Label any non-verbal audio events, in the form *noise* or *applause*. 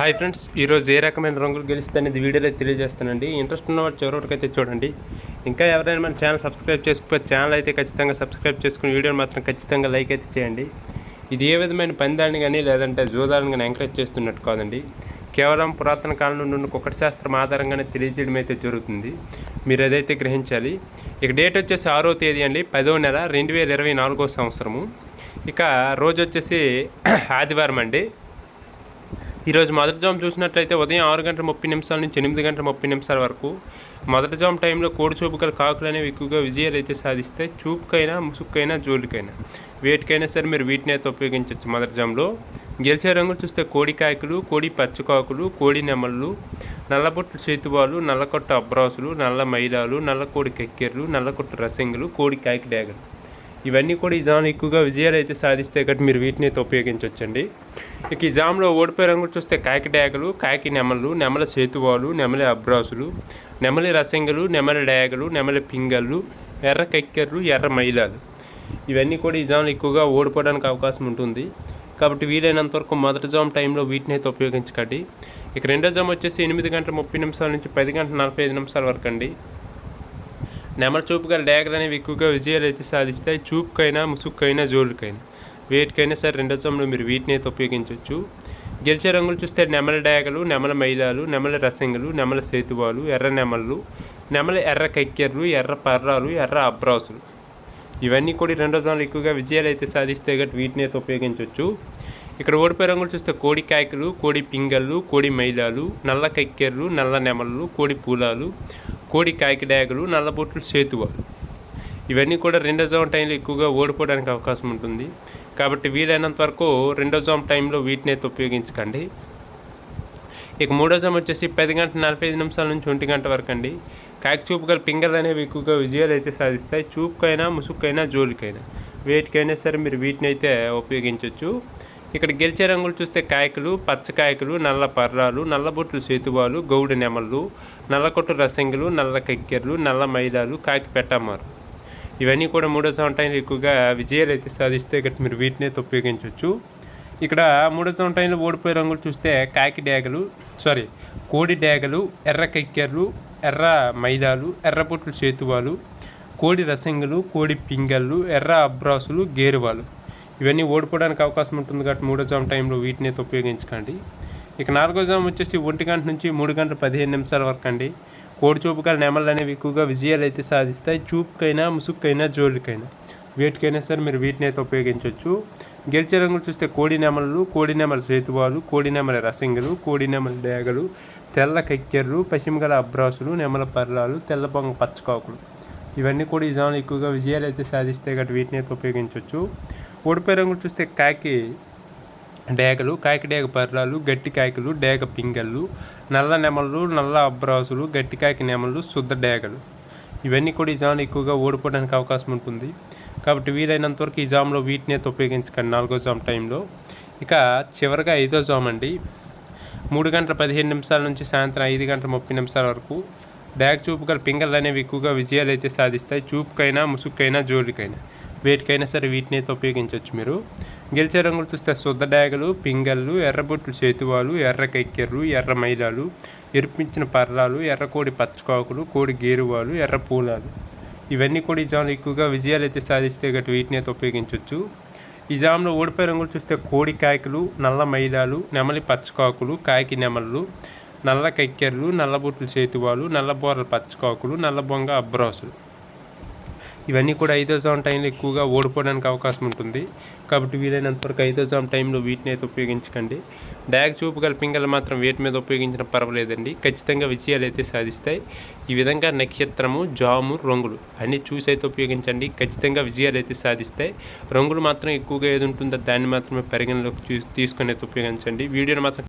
Hi friends ఈరోజు ఏ రకమైన రంగులు గెలిస్తే అనేది వీడియోలో తెలియజేస్తానండి. ఇంట్రెస్ట్ ఉన్నవారు వాళ్ళు అయితే చూడండి. ఇంకా ఎవరైనా మన ఛానల్ సబ్స్క్రైబ్ చేసుకుపోతే ఛానల్ అయితే ఖచ్చితంగా సబ్స్క్రైబ్ చేసుకుని వీడియోని మాత్రం ఖచ్చితంగా లైక్ అయితే చేయండి. ఇది ఏ విధమైన పందాన్ని కానీ లేదంటే జూదాలను కానీ ఎంకరేజ్ చేస్తున్నట్టు కాదండి. కేవలం పురాతన కాలం నుండి ఉన్న కుక్కటి శాస్త్రం ఆధారంగానే తెలియజేయడం అయితే జరుగుతుంది. మీరు అదైతే గ్రహించాలి ఇక డేట్ వచ్చేసి ఆరో తేదీ అండి పదో నెల రెండు వేల ఇరవై నాలుగో సంవత్సరము. ఇక రోజు వచ్చేసి *clears throat* ఆదివారం అండి. ఈరోజు మొదటి జామ్ చూసినట్లయితే ఉదయం ఆరు గంటల ముప్పై నిమిషాల నుంచి ఎనిమిది గంటల ముప్పై నిమిషాల వరకు మొదటి జామ్ టైంలో కోడి చూపు గల కాకులు అనేవి ఎక్కువగా విజయాలు అయితే సాధిస్తాయి చూపుకైనా ముసుక్కైనా జోలికైనా. వేటికైనా సరే మీరు వీటిని అయితే ఉపయోగించవచ్చు మొదటి జామ్లో. గెలిచే రంగులు చూస్తే కోడి కాకులు కోడి పచ్చకాకులు కోడి నెమళ్ళు నల్లబొట్టు చేతువాలు నల్లకొట్ట అబ్రాసులు నల్ల మైలాలు నల్ల కోడి కెక్కెర్లు నల్లకొట్టు రసంగులు కోడి కాకి డేగలు. ఇవన్నీ కూడా ఈ జామ్లో ఎక్కువగా విజయాలు అయితే సాధిస్తే కాబట్టి మీరు వీటిని అయితే ఉపయోగించవచ్చండి ఇక ఈ జామ్లో ఓడిపోయే రంగులు చూస్తే కాకి డ్యాగలు కాకి నెమలు నెమల సేతువాలు నెమలి అబ్రాసులు నెమలి రసంగలు నెమలి డ్యాగలు నెమలి పింగళ్ళు ఎర్ర కక్కెర్లు ఎర్ర మైలాలు. ఇవన్నీ కూడా ఈ జామ్లో ఎక్కువగా ఓడిపోవడానికి అవకాశం ఉంటుంది. కాబట్టి వీలైనంత వరకు మొదటి జామ్ టైంలో వీటిని అయితే ఉపయోగించకండి. ఇక రెండో జామ్ వచ్చేసి ఎనిమిది గంటల ముప్పై నిమిషాల నుంచి పది గంటల నలభై ఐదు నిమిషాల వరకు అండి. నెమల చూపు గల డ్యాగర్ అనేవి ఎక్కువగా విజయాలు అయితే సాధిస్తాయి. చూపుకైనా ముసుక్కైనా జోలుకైనా వేటికైనా సరే రెండో సమయంలో మీరు వీటిని అయితే ఉపయోగించవచ్చు గెలిచే రంగులు చూస్తే నెమల డ్యాగలు నెమల మైలాలు నెమల రసంగులు నెమల సేతువాలు ఎర్ర నెమళ్ళు నెమల ఎర్ర కక్కెర్లు ఎర్ర పర్రాలు ఎర్ర అబ్రాసులు. ఇవన్నీ కూడా రెండో జోన్లు ఎక్కువగా విజయాలు అయితే సాధిస్తే గట్టి వీటిని అయితే ఉపయోగించవచ్చు ఇక్కడ ఓడిపోయే రంగులు చూస్తే కోడి కాయకులు కోడి పింగళ్ళు కోడి మైలాలు నల్ల కక్కెర్లు నల్ల నెమళ్ళు కోడి పూలాలు కోడి కాయకి నల్ల బొట్లు సేతువాలు. ఇవన్నీ కూడా రెండో జోమ్ టైంలో ఎక్కువగా ఓడిపోవడానికి అవకాశం ఉంటుంది. కాబట్టి వీలైనంత వరకు రెండో జోమ్ టైంలో వీటిని అయితే ఉపయోగించకండి. ఇక మూడో జామ్ వచ్చేసి పది గంట నలభై ఐదు నిమిషాల నుంచి ఒంటి గంట వరకు అండి. కాకి చూపు గల పింగర్లు అనేవి ఎక్కువగా విజయాలు అయితే సాధిస్తాయి. చూపుకైనా ముసుక్కైనా జోలికైనా. వేటికైనా సరే మీరు వీటిని అయితే ఉపయోగించవచ్చు ఇక్కడ గెలిచే రంగులు చూస్తే కాయకులు పచ్చకాయకులు నల్ల పర్రాలు నల్లబొట్లు సేతువాలు గౌడు నెమళ్ళు నల్లకొట్టు రసంగులు నల్ల కక్కెర్లు నల్ల మైదాలు కాకి పెట్టమారు. ఇవన్నీ కూడా మూడో సౌంటైన్లు ఎక్కువగా విజయాలు అయితే సాధిస్తే ఇక్కడ మీరు వీటిని అయితే ఉపయోగించవచ్చు. ఇక్కడ మూడో సౌంటైన్లు ఓడిపోయే రంగులు చూస్తే కాకి డేగలు సారీ కోడి డేగలు ఎర్ర కక్కెర్లు ఎర్ర మైదాలు ఎర్రబొట్లు సేతువాలు కోడి రసంగులు కోడి పింగళ్ళు ఎర్ర అబ్రాసులు గేరువాలు. ఇవన్నీ ఓడిపోవడానికి అవకాశం ఉంటుంది కాబట్టి మూడో జామ్ టైంలో వీటిని అయితే ఉపయోగించకండి. ఇక నాలుగో జామ్ వచ్చేసి ఒంటి గంట నుంచి మూడు గంటల పదిహేను నిమిషాల వరకు అండి. కోడి గల నెమలు అనేవి ఎక్కువగా విజయాలు అయితే సాధిస్తాయి. చూపుకైనా ముసుక్కైనా జోలికైనా. వేటికైనా సరే మీరు వీటిని అయితే ఉపయోగించవచ్చు. గెలిచే రంగులు చూస్తే కోడి నెమలు కోడి నెమల సేతువాలు కోడి నెమల రసింగలు కోడి నెమల డేగలు తెల్ల కక్కెర్లు పశ్చిమగల అబ్రాసులు నెమల పర్లాలు తెల్ల పొంగ పచ్చకాకులు ఇవన్నీ కూడా ఈ జామ్లో ఎక్కువగా విజయాలు అయితే సాధిస్తే కాబట్టి వీటిని అయితే ఉపయోగించవచ్చు. ఓడిపోయే రంగు చూస్తే కాకి డేగలు కాకి డేగ పర్రాలు గట్టి కాయకులు డేగ పింగళ్ళు నల్ల నెమళ్ళు నల్ల అబ్రాసులు గట్టి కాకి నెమళ్ళు శుద్ధ డేగలు. ఇవన్నీ కూడా ఈ జాములు ఎక్కువగా ఓడిపోవడానికి అవకాశం ఉంటుంది. కాబట్టి వీలైనంత వరకు ఈ జామ్లో వీటిని అయితే ఉపయోగించకండి నాలుగో జామ్ టైంలో. ఇక చివరిగా ఐదో జామ్ అండి. మూడు గంటల పదిహేను నిమిషాల నుంచి సాయంత్రం ఐదు గంటల ముప్పై నిమిషాల వరకు డేగ చూపు గల పింగళ్ళు అనేవి ఎక్కువగా విజయాలు అయితే సాధిస్తాయి. చూపుకైనా ముసుక్కైనా జోలికైనా. వేటికైనా సరే వీటిని అయితే ఉపయోగించవచ్చు మీరు. గెలిచే రంగులు చూస్తే శుద్ధ డాగలు పింగళ్ళు ఎర్రబొట్లు చేతువాలు ఎర్ర కక్కెర్రు ఎర్ర మైలాలు ఎరిపించిన పర్రాలు ఎర్ర కోడి పచ్చకాకులు కోడి గేరువాలు ఎర్ర పూలాలు. ఇవన్నీ కూడా ఈ జామ్లో ఎక్కువగా విజయాలు అయితే సాధిస్తే గట్టి వీటిని అయితే ఉపయోగించవచ్చు. ఈ జామ్లో ఓడిపోయే రంగులు చూస్తే కోడి కాయకులు నల్ల మైదాలు నెమలి పచ్చకాకులు కాయకి నెమళ్ళు నల్ల కక్కెర్లు నల్లబొట్లు చేతువాలు నల్ల బోర్ల పచ్చకాకులు నల్ల బొంగ అబ్రాసులు. ఇవన్నీ కూడా ఐదో జామ్ టైంలో ఎక్కువగా ఓడిపోవడానికి అవకాశం ఉంటుంది. కాబట్టి వీలైనంత వరకు ఐదో జామ్ టైంలో వీటిని అయితే ఉపయోగించకండి. డాగ్ చూపు గల పింగలు మాత్రం వేటి మీద ఉపయోగించిన పర్వాలేదండి. ఖచ్చితంగా విజయాలు అయితే సాధిస్తాయి. ఈ విధంగా నక్షత్రము జాము రంగులు అన్నీ చూసి అయితే ఉపయోగించండి. ఖచ్చితంగా విజయాలు అయితే సాధిస్తాయి. రంగులు మాత్రం ఎక్కువగా ఏది ఉంటుందో దాన్ని మాత్రమే పరిగణలోకి చూ తీసుకొని అయితే ఉపయోగించండి. వీడియోని మాత్రం